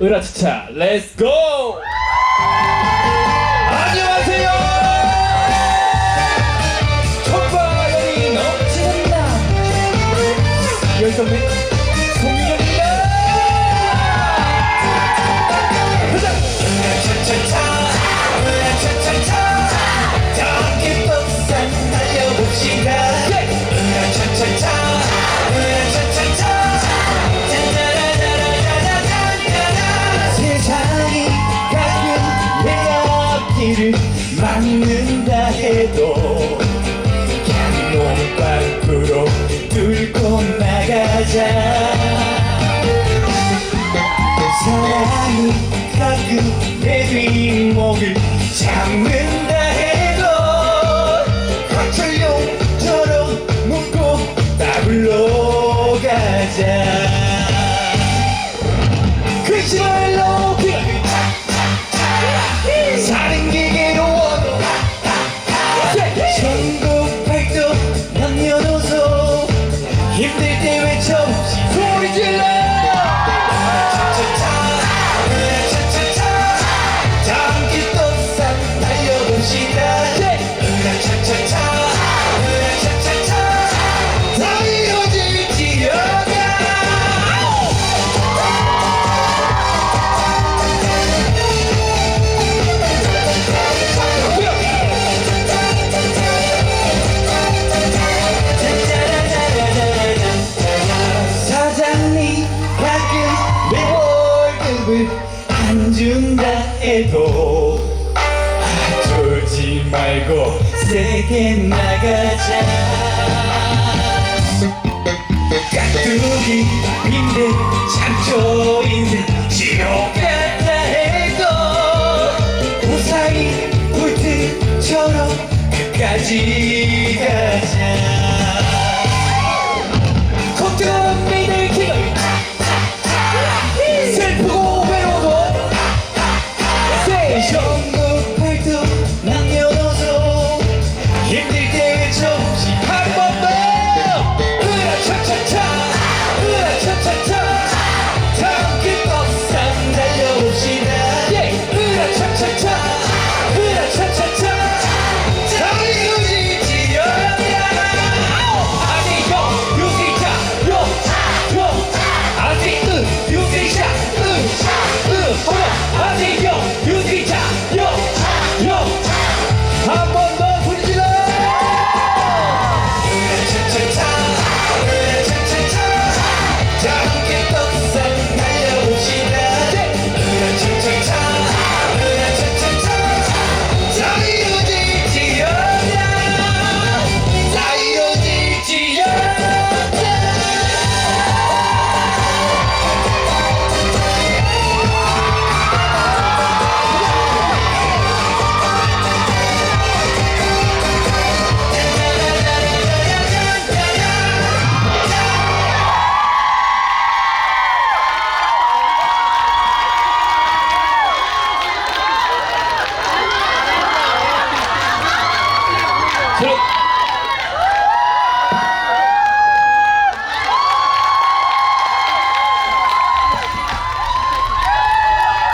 으라차차 렛츠고 안녕하세요! 촛발이 넘치는 날! 열정맨 송민 막는다 해도 그냥 몸밖으로 뚫고 나가자. 사랑이 가끔 내 뒷목을 잡는 준다 해도 아, 졸지 말고 세게 나가자. 깍두기 빈대 참초인데 지옥 같다 해도 우사히 볼트처럼 끝까지